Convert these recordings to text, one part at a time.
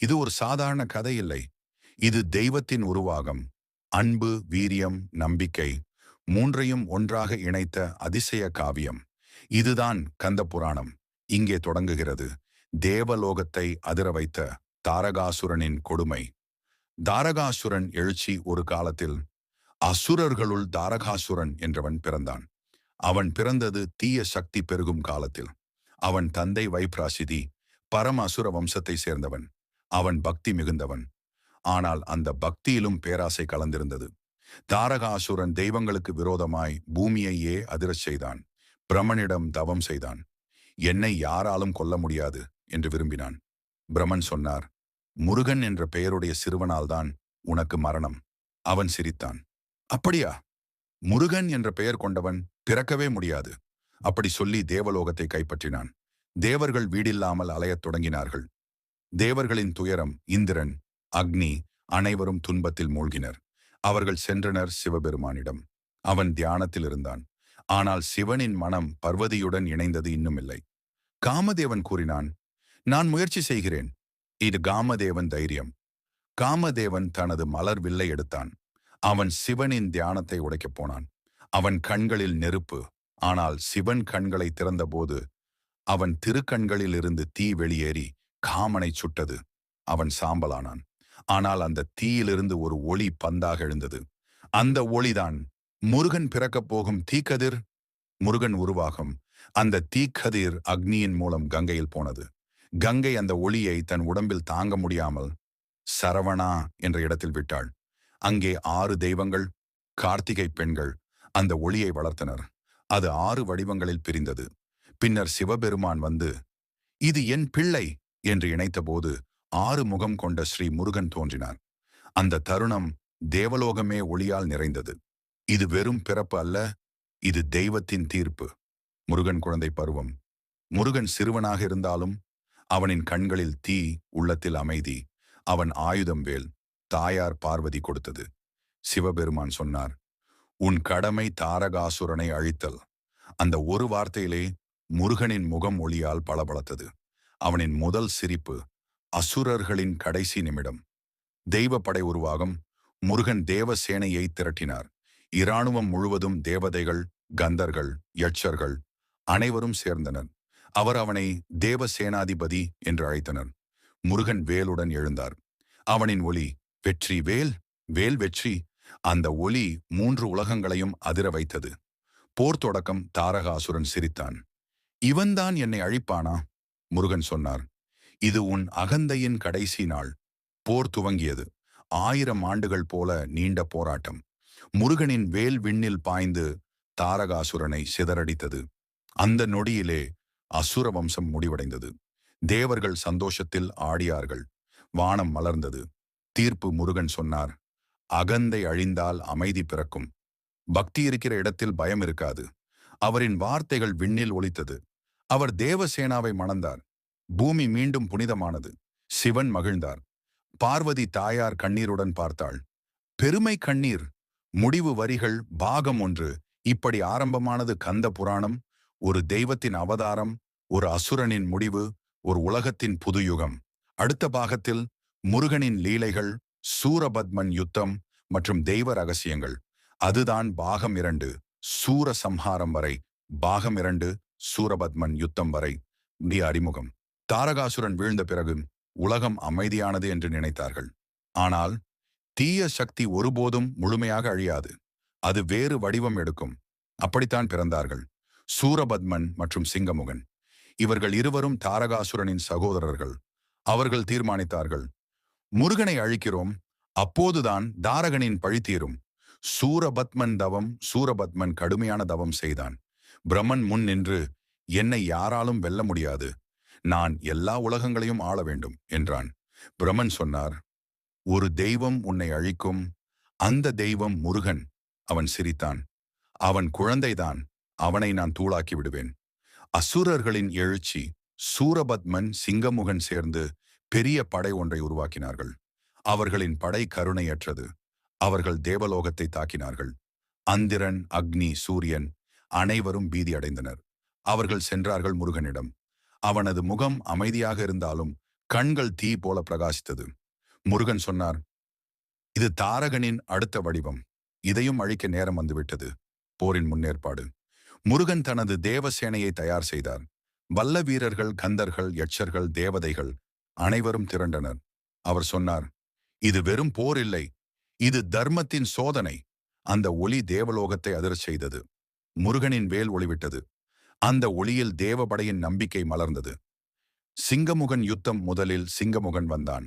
இது ஒரு சாதாரண கதை இல்லை. இது தெய்வத்தின் உருவாகம். அன்பு வீரியம் நம்பிக்கை மூன்றையும் ஒன்றாக இணைத்த அதிசய காவியம். இதுதான் கந்த புராணம் இங்கே தொடங்குகிறது. தேவலோகத்தை அதிர வைத்த தாரகாசுரனின் கொடுமை. தாரகாசுரன் எழுச்சி ஒரு காலத்தில் அசுரர்களுள் தாரகாசுரன் என்றவன் பிறந்தான். அவன் பிறந்தது தீய சக்தி பெருகும் காலத்தில். அவன் தந்தை வைப்ராசிதி பரம அசுர வம்சத்தை சேர்ந்தவன். அவன் பக்தி மிகுந்தவன். ஆனால் அந்த பக்தியிலும் பேராசை கலந்திருந்தது. தாரகாசுரன் தெய்வங்களுக்கு விரோதமாய் பூமியையே அதிரச் செய்தான். பிரமனிடம் தவம் செய்தான். என்னை யாராலும் கொல்ல முடியாது என்று விரும்பினான். பிரமன் சொன்னார் முருகன் என்ற பெயருடைய சிறுவனால்தான் உனக்கு மரணம். அவன் சிரித்தான் அப்படியா? முருகன் என்ற பெயர் கொண்டவன் பிறக்கவே முடியாது. அப்படி சொல்லி தேவலோகத்தை கைப்பற்றினான். தேவர்கள் வீடில்லாமல் அலையத் தொடங்கினார்கள். தேவர்களின் துயரம் இந்திரன் அக்னி அனைவரும் துன்பத்தில் மூழ்கினர். அவர்கள் சென்றனர் சிவபெருமானிடம். அவன் தியானத்தில் இருந்தான். ஆனால் சிவனின் மனம் பர்வதியுடன் இணைந்தது இன்னுமில்லை. காமதேவன் கூறினான் நான் முயற்சி செய்கிறேன். இது காமதேவன் தைரியம். காமதேவன் தனது மலர் வில்லை எடுத்தான். அவன் சிவனின் தியானத்தை உடைக்கப் போனான். அவன் கண்களில் நெருப்பு. ஆனால் சிவன் கண்களை திறந்தபோது அவன் திருக்கண்களில் இருந்து தீ வெளியேறி காமனை சுட்டது. அவன் சாம்பலானான். ஆனால் அந்த தீயிலிருந்து ஒரு ஒளி பந்தாக எழுந்தது. அந்த ஒளிதான் முருகன் பிறக்கப் போகும் தீக்கதிர். முருகன் உருவாகும். அந்த தீக்கதிர் அக்னியின் மூலம் கங்கையில் போனது. கங்கை அந்த ஒளியை தன் உடம்பில் தாங்க முடியாமல் சரவணா என்ற இடத்தில் விட்டாள். அங்கே ஆறு தெய்வங்கள் கார்த்திகை பெண்கள் அந்த ஒளியை வளர்த்தனர். அது ஆறு வடிவங்களில் பிரிந்தது. பின்னர் சிவபெருமான் வந்து இது என் பிள்ளை என்று இணைத்தபோது ஆறு முகம் கொண்ட ஸ்ரீ முருகன் தோன்றினார். அந்த தருணம் தேவலோகமே ஒளியால் நிறைந்தது. இது வெறும் பிறப்பு அல்ல இது தெய்வத்தின் தீர்ப்பு. முருகன் குழந்தை பருவம். முருகன் சிறுவனாக இருந்தாலும் அவனின் கண்களில் தீ உள்ளத்தில் அமைதி அவன் ஆயுதம் வேல் தாயார் பார்வதி கொடுத்தது. சிவபெருமான் சொன்னார் உன் கடமை தாரகாசுரனை அழித்தல். அந்த ஒரு வார்த்தையிலே முருகனின் முகம் ஒளியால் பளபளத்தது. அவனின் முதல் சிரிப்பு அசுரர்களின் கடைசி நிமிடம். தெய்வ படை உருவாகம். முருகன் தேவசேனையை திரட்டினார். இராணுவம் முழுவதும் தேவதைகள் கந்தர்கள் யட்சர்கள் அனைவரும் சேர்ந்தனர். அவர் அவனை தேவசேனாதிபதி என்று அழைத்தனர். முருகன் வேலுடன் எழுந்தார். அவனின் ஒளி வெற்றி வேல் வேல் வெற்றி. அந்த ஒளி மூன்று உலகங்களையும் அதிர வைத்தது. போர் தொடக்கம் தாரகாசுரன் சிரித்தான். இவன்தான் என்னை அழிப்பானா? முருகன் சொன்னார் இது உன் அகந்தையின் கடைசி நாள். போர் துவங்கியது. ஆயிரம் ஆண்டுகள் போல நீண்ட போராட்டம். முருகனின் வேல் விண்ணில் பாய்ந்து தாரகாசுரனை சிதறடித்தது. அந்த நொடியிலே அசுர வம்சம் முடிவடைந்தது. தேவர்கள் சந்தோஷத்தில் ஆடியார்கள். வானம் மலர்ந்தது. தீர்ப்பு முருகன் சொன்னார் அகந்தை அழிந்தால் அமைதி பிறக்கும். பக்தி இருக்கிற இடத்தில் பயம் இருக்காது. அவரின் வார்த்தைகள் விண்ணில் ஒலித்தது. அவர் தேவசேனாவை மணந்தார். பூமி மீண்டும் புனிதமானது. சிவன் மகிழ்ந்தார். பார்வதி தாயார் கண்ணீருடன் பார்த்தாள். பெருமை கண்ணீர். முடிவு வரிகள் பாகம் ஒன்று. இப்படி ஆரம்பமானது கந்த புராணம் ஒரு தெய்வத்தின் அவதாரம் ஒரு அசுரனின் முடிவு ஒரு உலகத்தின் புதுயுகம். அடுத்த பாகத்தில் முருகனின் லீலைகள் சூரபத்மன் யுத்தம் மற்றும் தெய்வ ரகசியங்கள். அதுதான் பாகம் இரண்டு சூர சம்ஹாரம் வரை. பாகம் இரண்டு சூரபத்மன் யுத்தம் வரை இந்திய அறிமுகம். தாரகாசுரன் வீழ்ந்த பிறகு உலகம் அமைதியானது என்று நினைத்தார்கள். ஆனால் தீய சக்தி ஒருபோதும் முழுமையாக அழியாது. அது வேறு வடிவம் எடுக்கும். அப்படித்தான் பிறந்தார்கள். சூரபத்மன் மற்றும் சிங்கமுகன். இவர்கள் இருவரும் தாரகாசுரனின் சகோதரர்கள். அவர்கள் தீர்மானித்தார்கள். முருகனை அழிக்கிறோம். அப்போதுதான் தாரகனின் பழி தீரும். சூரபத்மன் தவம் சூரபத்மன் கடுமையான தவம் செய்தான். பிரம்மன் முன் நின்று என்னை யாராலும் வெல்ல முடியாது. நான் எல்லா உலகங்களையும் ஆள வேண்டும் என்றான். பிரம்மன் சொன்னார் ஒரு தெய்வம் உன்னை அழிக்கும். அந்த தெய்வம் முருகன் அவன் சிரித்தான். அவன் குழந்தைதான். அவனை நான் தூளாக்கி விடுவேன். அசுரர்களின் எழுச்சி சூரபத்மன் சிங்கமுகன் சேர்ந்து பெரிய படை ஒன்றை உருவாக்கினார்கள். அவர்களின் படை கருணையற்றது. அவர்கள் தேவலோகத்தை தாக்கினார்கள். அந்திரன் அக்னி சூரியன் அனைவரும் பீதி அடைந்தனர் அவர்கள் சென்றார்கள் முருகனிடம். அவனது முகம் அமைதியாக இருந்தாலும் கண்கள் தீ போல பிரகாசித்தது. முருகன் சொன்னார் இது தாரகனின் அடுத்த வடிவம். இதையும் அழிக்க நேரம் வந்துவிட்டது. போரின் முன்னேற்பாடு. முருகன் தனது தேவசேனையை தயார் செய்தார். வல்ல வீரர்கள் கந்தர்கள் யட்சர்கள் தேவதைகள் அனைவரும் திரண்டனர். அவர் சொன்னார் இது வெறும் போர் இல்லை. இது தர்மத்தின் சோதனை. அந்த ஒளி தேவலோகத்தை அதிரச் செய்தது. முருகனின் வேல் ஒளிவிட்டது. அந்த ஒளியில் தேவபடையின் நம்பிக்கை மலர்ந்தது. சிங்கமுகன் யுத்தம் முதலில் சிங்கமுகன் வந்தான்.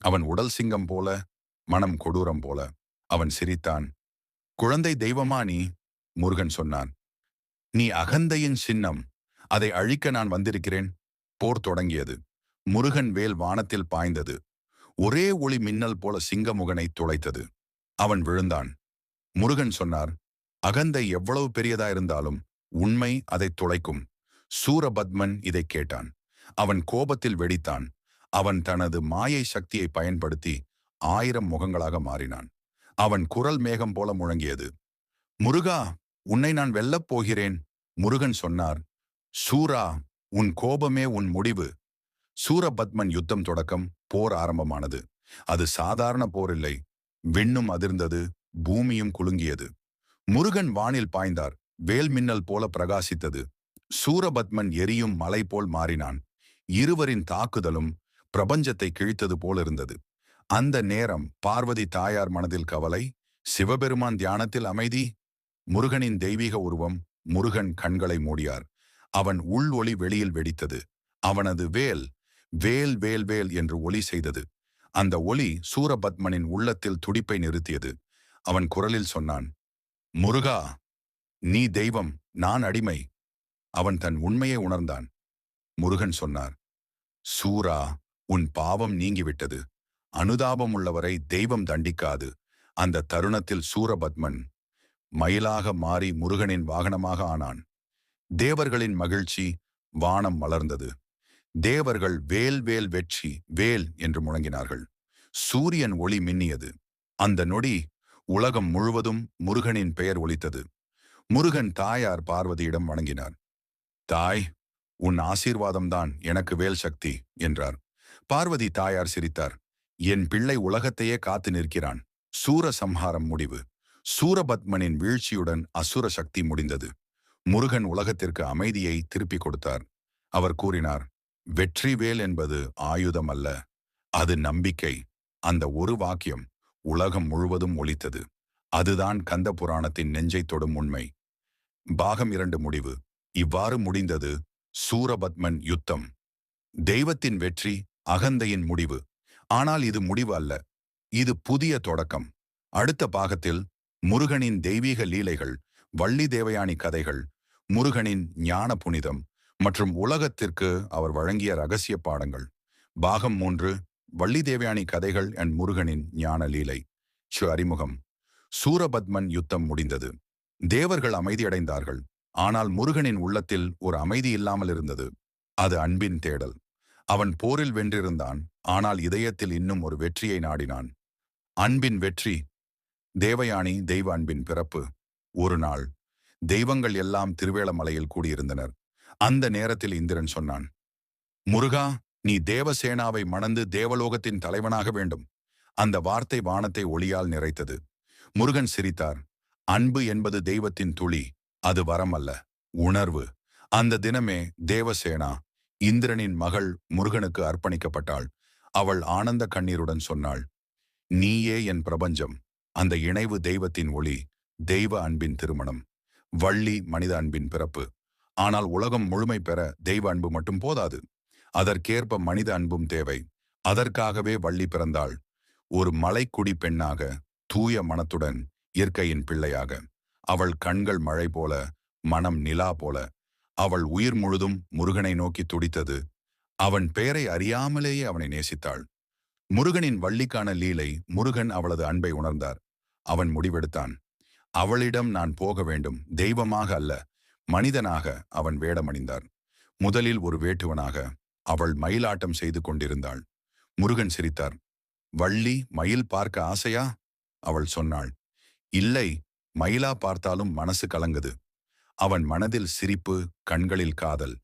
அவன் உடல் சிங்கம் போல மனம் கொடூரம் போல அவன் சிரித்தான். குழந்தை தெய்வமா நீ? முருகன் சொன்னான். நீ அகந்தையின் சின்னம். அதை அழிக்க நான் வந்திருக்கிறேன். போர் தொடங்கியது. முருகன் வேல் வானத்தில் பாய்ந்தது. ஒரே ஒளி மின்னல் போல சிங்கமுகனை துளைத்தது. அவன் விழுந்தான். முருகன் சொன்னார் அகந்தை எவ்வளவு பெரியதா இருந்தாலும் உண்மை அதை துளைக்கும். சூரபத்மன் இதை கேட்டான். அவன் கோபத்தில் வெடித்தான். அவன் தனது மாயை சக்தியை பயன்படுத்தி ஆயிரம் முகங்களாக மாறினான். அவன் குரல் மேகம் போல முழங்கியது. முருகா உன்னை நான் வெல்லப் போகிறேன். முருகன் சொன்னார். சூரா உன் கோபமே உன் முடிவு. சூரபத்மன் யுத்தம் தொடக்கம் போர் ஆரம்பமானது. அது சாதாரண போர் இல்லை. விண்ணும் அதிர்ந்தது பூமியும் குலுங்கியது. முருகன் வானில் பாய்ந்தார். வேல் மின்னல் போல பிரகாசித்தது. சூரபத்மன் எரியும் மலை போல் மாறினான். இருவரின் தாக்குதலும் பிரபஞ்சத்தை கிழித்தது போலிருந்தது அந்த நேரம் பார்வதி தாயார் மனதில் கவலை சிவபெருமான் தியானத்தில் அமைதி முருகனின் தெய்வீக உருவம் முருகன் கண்களை மூடியார். அவன் உள் ஒளி வெளியில் வெடித்தது. அவனது வேல் வேல் வேல் வேல் என்று ஒலி செய்தது. அந்த ஒலி சூரபத்மனின் உள்ளத்தில் துடிப்பை நிறுத்தியது. அவன் குரலில் சொன்னான் முருகா நீ தெய்வம் நான் அடிமை. அவன் தன் உண்மையை உணர்ந்தான். முருகன் சொன்னார் சூரா உன் பாவம் நீங்கிவிட்டது. அனுதாபம் உள்ளவரை தெய்வம் தண்டிக்காது. அந்த தருணத்தில் சூரபத்மன் மயிலாக மாறி முருகனின் வாகனமாக ஆனான். தேவர்களின் மகிழ்ச்சி வானம் மலர்ந்தது. தேவர்கள் வேல் வேல் வெற்றி வேல் என்று முழங்கினார்கள். சூரியன் ஒளி மின்னியது. அந்த நொடி உலகம் முழுவதும் முருகனின் பெயர் ஒலித்தது. முருகன் தாயார் பார்வதியிடம் வணங்கினார். தாய் உன் ஆசீர்வாதம்தான் எனக்கு வேல் சக்தி என்றார். பார்வதி தாயார் சிரித்தார். என் பிள்ளை உலகத்தையே காத்து நிற்கிறான். சூர சம்ஹாரம் முடிவு. சூரபத்மனின் வீழ்ச்சியுடன் அசுர சக்தி முடிந்தது. முருகன் உலகத்திற்கு அமைதியை திருப்பிக் கொடுத்தார். அவர் கூறினார் வெற்றி வேல் என்பது ஆயுதம் அல்ல. அது நம்பிக்கை. அந்த ஒரு வாக்கியம் உலகம் முழுவதும் ஒலித்தது. அதுதான் கந்த புராணத்தின் நெஞ்சை தொடும் உண்மை. பாகம் இரண்டு முடிவு. இவ்வாறு முடிந்தது சூரபத்மன் யுத்தம். தெய்வத்தின் வெற்றி அகந்தையின் முடிவு. ஆனால் இது முடிவு அல்ல. இது புதிய தொடக்கம். அடுத்த பாகத்தில் முருகனின் தெய்வீக லீலைகள் வள்ளி தேவயானி கதைகள் முருகனின் ஞான புனிதம் மற்றும் உலகத்திற்கு அவர் வழங்கிய ரகசிய பாடங்கள். பாகம் மூன்று வள்ளி தேவயானி கதைகள் அண்ட் முருகனின் ஞான லீலை. ஷு அறிமுகம். சூரபத்மன் யுத்தம் முடிந்தது. தேவர்கள் அமைதியடைந்தார்கள் ஆனால் முருகனின் உள்ளத்தில் ஒரு அமைதி இல்லாமல் இருந்தது. அது அன்பின் தேடல். அவன் போரில் வென்றிருந்தான். ஆனால் இதயத்தில் இன்னும் ஒரு வெற்றியை நாடினான். அன்பின் வெற்றி. தேவயானி தெய்வ அன்பின் பிறப்பு. ஒரு நாள். தெய்வங்கள் எல்லாம் திருவேளமலையில் கூடியிருந்தனர். அந்த நேரத்தில் இந்திரன் சொன்னான் முருகா நீ தேவசேனாவை மணந்து தேவலோகத்தின் தலைவனாக வேண்டும். அந்த வார்த்தை வானத்தை ஒளியால் நிறைத்தது. முருகன் சிரித்தார். அன்பு என்பது தெய்வத்தின் துளி அது வரம் அல்ல உணர்வு. அந்த தினமே தேவசேனா இந்திரனின் மகள் முருகனுக்கு அர்ப்பணிக்கப்பட்டாள். அவள் ஆனந்த கண்ணீருடன் சொன்னாள் நீயே என் பிரபஞ்சம். அந்த இணைவு தெய்வத்தின் ஒளி தெய்வ அன்பின் திருமணம். வள்ளி மனித அன்பின் பிறப்பு. ஆனால் உலகம் முழுமை பெற தெய்வ அன்பு மட்டும் போதாது. அதற்கேற்ப மனித அன்பும் தேவை. அதற்காகவே வள்ளி பிறந்தாள். ஒரு மலைக்குடி பெண்ணாக தூய மனத்துடன் இயற்கையின் பிள்ளையாக. அவள் கண்கள் மழை போல மனம் நிலா போல. அவள் உயிர் முழுதும் முருகனை நோக்கி துடித்தது. அவன் பெயரை அறியாமலேயே அவனை நேசித்தாள். முருகனின் வள்ளிக்கான லீலை முருகன் அவளது அன்பை உணர்ந்தார். அவன் முடிவெடுத்தான். அவளிடம் நான் போக வேண்டும். தெய்வமாக அல்ல மனிதனாக அவன் வேடமணிந்தார். முதலில் ஒரு வேட்டுவனாக அவள் மயிலாட்டம் செய்து கொண்டிருந்தாள். முருகன் சிரித்தார். வள்ளி மயில் பார்க்க ஆசையா? அவள் சொன்னாள். இல்லை மயிலா பார்த்தாலும் மனசு கலங்குது. அவன் மனதில் சிரிப்பு கண்களில் காதல்.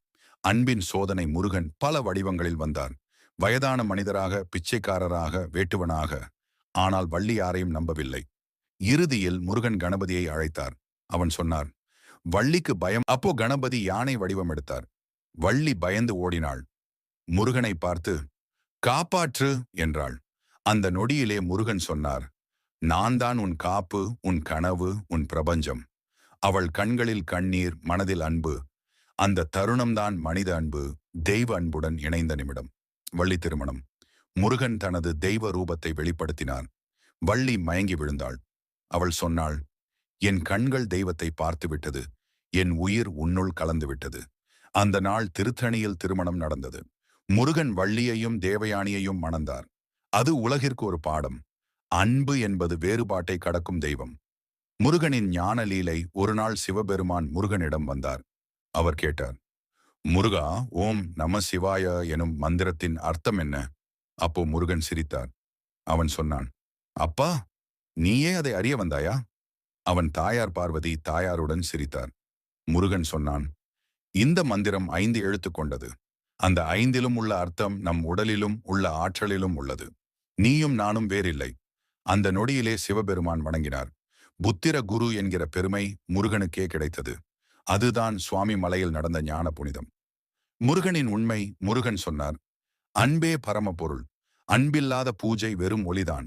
அன்பின் சோதனை முருகன் பல வடிவங்களில் வந்தார். வயதான மனிதராக பிச்சைக்காரராக வேட்டுவனாக. ஆனால் வள்ளி யாரையும் நம்பவில்லை. இறுதியில் முருகன் கணபதியை அழைத்தார். அவன் சொன்னார் வள்ளிக்கு பயம். அப்போ கணபதி யானை வடிவம் எடுத்தார். வள்ளி பயந்து ஓடினாள். முருகனை பார்த்து காப்பாற்று என்றாள். அந்த நொடியிலே முருகன் சொன்னார் நான் தான் உன் காப்பு உன் கனவு உன் பிரபஞ்சம். அவள் கண்களில் கண்ணீர் மனதில் அன்பு. அந்த தருணம்தான் மனித அன்பு தெய்வ அன்புடன் இணைந்த நிமிடம். வள்ளி திருமணம். முருகன் தனது தெய்வ ரூபத்தை வெளிப்படுத்தினார். வள்ளி மயங்கி விழுந்தாள். அவள் சொன்னாள் என் கண்கள் தெய்வத்தை பார்த்துவிட்டது. என் உயிர் உன்னுள் கலந்துவிட்டது. அந்த நாள் திருத்தணியில் திருமணம் நடந்தது. முருகன் வள்ளியையும் தேவயானியையும் மணந்தார். அது உலகிற்கு ஒரு பாடம். அன்பு என்பது வேறுபாட்டை கடக்கும் தெய்வம். முருகனின் ஞான லீலை ஒரு நாள் சிவபெருமான் முருகனிடம் வந்தார். அவர் கேட்டார் முருகா ஓம் நம சிவாய எனும் மந்திரத்தின் அர்த்தம் என்ன? அப்போ முருகன் சிரித்தார். அவன் சொன்னான் அப்பா நீயே அதை அறிய வந்தாயா? அவன் தாயார் பார்வதி தாயாருடன் சிரித்தார். முருகன் சொன்னான் இந்த மந்திரம் ஐந்து எழுத்து கொண்டது. அந்த ஐந்திலும் உள்ள அர்த்தம் நம் உடலிலும் உள்ள ஆற்றலிலும் உள்ளது. நீயும் நானும் வேறில்லை. அந்த நொடியிலே சிவபெருமான் வணங்கினார். புத்திர குரு என்கிற பெருமை முருகனுக்கே கிடைத்தது. அதுதான் சுவாமி மலையில் நடந்த ஞான புனிதம். முருகனின் உண்மை முருகன் சொன்னார். அன்பே பரமபொருள். அன்பில்லாத பூஜை வெறும் ஒளிதான்.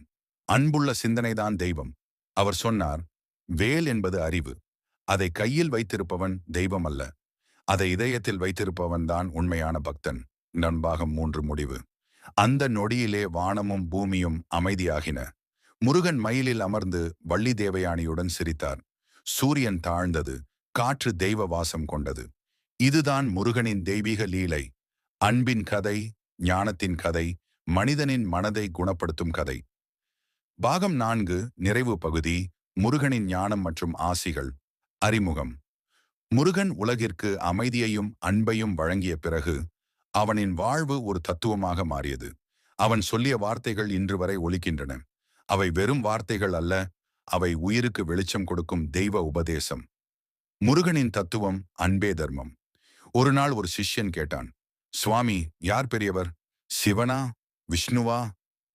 அன்புள்ள சிந்தனைதான் தெய்வம். அவர் சொன்னார் வேல் என்பது அறிவு. அதை கையில் வைத்திருப்பவன் தெய்வம் அல்ல. அதை இதயத்தில் வைத்திருப்பவன் தான் உண்மையான பக்தன். நண்பாகம் மூன்று முடிவு. அந்த நொடியிலே வானமும் பூமியும் அமைதியாகின. முருகன் மயிலில் அமர்ந்து வள்ளி தேவயானியுடன் சிரித்தார். சூரியன் தாழ்ந்தது. காற்று தெய்வ வாசம் கொண்டது. இதுதான் முருகனின் தெய்வீக லீலை. அன்பின் கதை ஞானத்தின் கதை மனிதனின் மனதை குணப்படுத்தும் கதை. பாகம் நான்கு நிறைவு பகுதி முருகனின் ஞானம் மற்றும் ஆசிகள். அறிமுகம். முருகன் உலகிற்கு அமைதியையும் அன்பையும் வழங்கிய பிறகு அவனின் வாழ்வு ஒரு தத்துவமாக மாறியது. அவன் சொல்லிய வார்த்தைகள் இன்று வரை ஒலிக்கின்றன. அவை வெறும் வார்த்தைகள் அல்ல அவை உயிருக்கு வெளிச்சம் கொடுக்கும் தெய்வ உபதேசம். முருகனின் தத்துவம் அன்பே தர்மம். ஒரு நாள் ஒரு சிஷ்யன் கேட்டான் சுவாமி யார் பெரியவர்? சிவனா? விஷ்ணுவா?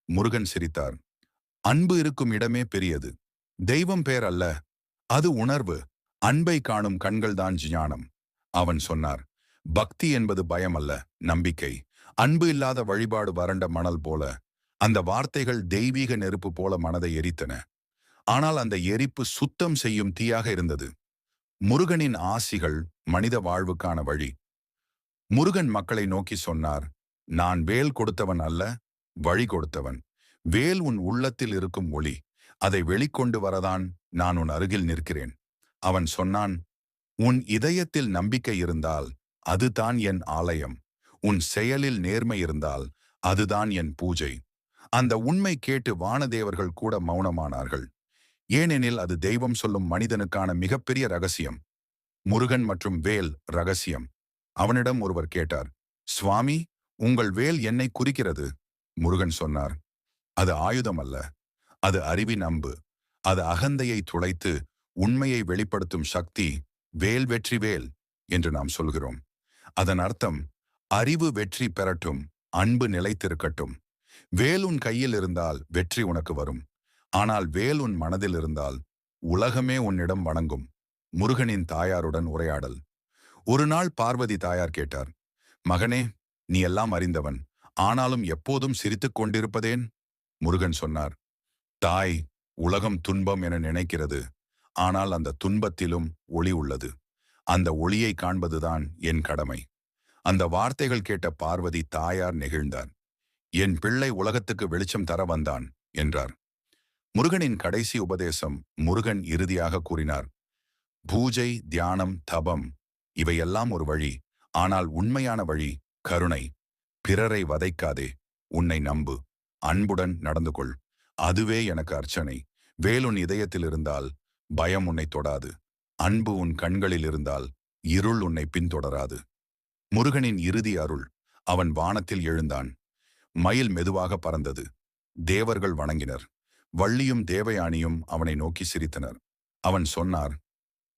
முருகன் சிரித்தார் அன்பு இருக்கும் இடமே பெரியது. தெய்வம் பேர் அல்ல அது உணர்வு. அன்பை காணும் கண்கள்தான் ஞானம். அவன் சொன்னார் பக்தி என்பது பயம் அல்ல நம்பிக்கை. அன்பு இல்லாத வழிபாடு வறண்ட மணல் போல. அந்த வார்த்தைகள் தெய்வீக நெருப்பு போல மனதை எரித்தன. ஆனால் அந்த எரிப்பு சுத்தம் செய்யும் தீயாக இருந்தது. முருகனின் ஆசிகள் மனித வாழ்வுக்கான வழி. முருகன் மக்களை நோக்கி சொன்னார் நான் வேல் கொடுத்தவன் அல்ல வழி கொடுத்தவன். வேல் உன் உள்ளத்தில் இருக்கும் ஒளி. அதை வெளிக்கொண்டு வரதான் நான் உன் அருகில் நிற்கிறேன். அவன் சொன்னான் உன் இதயத்தில் நம்பிக்கை இருந்தால் அதுதான் என் ஆலயம். உன் செயலில் நேர்மை இருந்தால் அதுதான் என் பூஜை. அந்த உண்மை கேட்டு வானதேவர்கள் கூட மௌனமானார்கள். ஏனெனில் அது தெய்வம் சொல்லும் மனிதனுக்கான மிகப்பெரிய ரகசியம். முருகன் மற்றும் வேல் ரகசியம். அவனிடம் ஒருவர் கேட்டார் சுவாமி உங்கள் வேல் என்னை குறிக்கிறது? முருகன் சொன்னார் அது ஆயுதம் அல்ல அது அறிவின் அம்பு. அது அகந்தையை துளைத்து உண்மையை வெளிப்படுத்தும் சக்தி வேல் வெற்றி வேல் என்று நாம் சொல்கிறோம். அதன் அர்த்தம் அறிவு வெற்றி பெறட்டும் அன்பு நிலைத்திருக்கட்டும். வேல் உன் கையில் இருந்தால் வெற்றி உனக்கு வரும். ஆனால் வேல் உன் மனதில் இருந்தால் உலகமே உன்னிடம் வணங்கும். முருகனின் தாயாருடன் உரையாடல். ஒரு நாள் பார்வதி தாயார் கேட்டார் மகனே நீ எல்லாம் அறிந்தவன். ஆனாலும் எப்போதும் சிரித்துக் கொண்டிருப்பதேன்? முருகன் சொன்னார் தாய் உலகம் துன்பம் என நினைக்கிறது. ஆனால் அந்த துன்பத்திலும் ஒளி உள்ளது. அந்த ஒளியை காண்பதுதான் என் கடமை. அந்த வார்த்தைகள் கேட்ட பார்வதி தாயார் நெகிழ்ந்தார். என் பிள்ளை உலகத்துக்கு வெளிச்சம் தர வந்தான் என்றார். முருகனின் கடைசி உபதேசம் முருகன் இறுதியாக கூறினார். பூஜை தியானம் தபம் இவையெல்லாம் ஒரு வழி. ஆனால் உண்மையான வழி கருணை. பிறரை வதைக்காதே உன்னை நம்பு. அன்புடன் நடந்து கொள். அதுவே எனக்கு அர்ச்சனை. வேலுன் இதயத்தில் இருந்தால் பயம் உன்னை தொடாது. அன்பு உன் கண்களில் இருந்தால் இருள் உன்னை பின்தொடராது. முருகனின் இறுதி அருள் அவன் வானத்தில் எழுந்தான். மயில் மெதுவாக பறந்தது. தேவர்கள் வணங்கினர். வள்ளியும் தேவயானியும் அவனை நோக்கி சிரித்தனர். அவன் சொன்னார்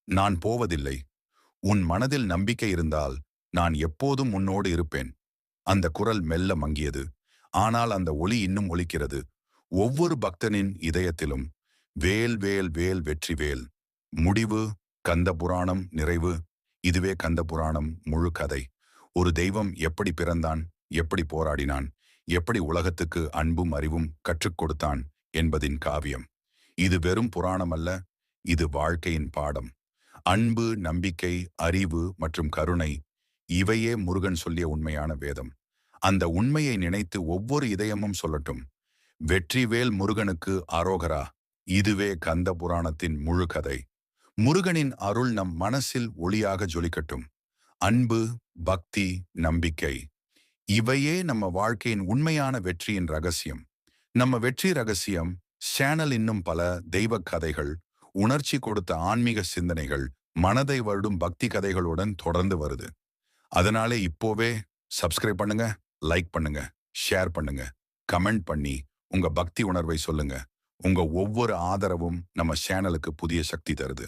நான் போவதில்லை. உன் மனதில் நம்பிக்கை இருந்தால் நான் எப்போதும் உன்னோடு இருப்பேன். அந்த குரல் மெல்ல மங்கியது. ஆனால் அந்த ஒளி இன்னும் ஒலிக்கிறது. ஒவ்வொரு பக்தனின் இதயத்திலும் வேல் வேல் வேல் வெற்றி வேல். முடிவு கந்த புராணம் நிறைவு. இதுவே கந்த புராணம் முழு கதை. ஒரு தெய்வம் எப்படி பிறந்தான் எப்படி போராடினான் எப்படி உலகத்துக்கு அன்பும் அறிவும் கற்றுக் கொடுத்தான் என்பதின் காவியம். இது வெறும் புராணம் அல்ல இது வாழ்க்கையின் பாடம். அன்பு நம்பிக்கை அறிவு மற்றும் கருணை இவையே முருகன் சொல்லிய உண்மையான வேதம். அந்த உண்மையை நினைத்து ஒவ்வொரு இதயமும் சொல்லட்டும். வெற்றிவேல் முருகனுக்கு அரோகரா இதுவே கந்த புராணத்தின் முழு கதை. முருகனின் அருள் நம் மனசில் ஒளியாக ஜொலிக்கட்டும். அன்பு பக்தி நம்பிக்கை. இவையே நம்ம வாழ்க்கையின் உண்மையான வெற்றியின் ரகசியம். நம்ம வெற்றி ரகசியம் சேனல் இன்னும் பல தெய்வ கதைகள் உணர்ச்சி கொடுத்த ஆன்மீக சிந்தனைகள் மனதை வருடும் பக்தி கதைகளுடன் தொடர்ந்து வருது. அதனாலே இப்போவே சப்ஸ்கிரைப் பண்ணுங்க லைக் பண்ணுங்க ஷேர் பண்ணுங்க கமெண்ட் பண்ணி உங்க பக்தி உணர்வை சொல்லுங்க. உங்க ஒவ்வொரு ஆதரவும் நம்ம சேனலுக்கு புதிய சக்தி தருது.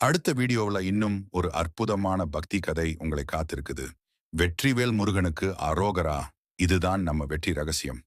அடுத்த வீடியோவில் இன்னும் ஒரு அற்புதமான பக்தி கதை உங்களை காத்திருக்குது. வெற்றிவேல் முருகனுக்கு அரோகரா. இதுதான் நம்ம வெற்றி ரகசியம்.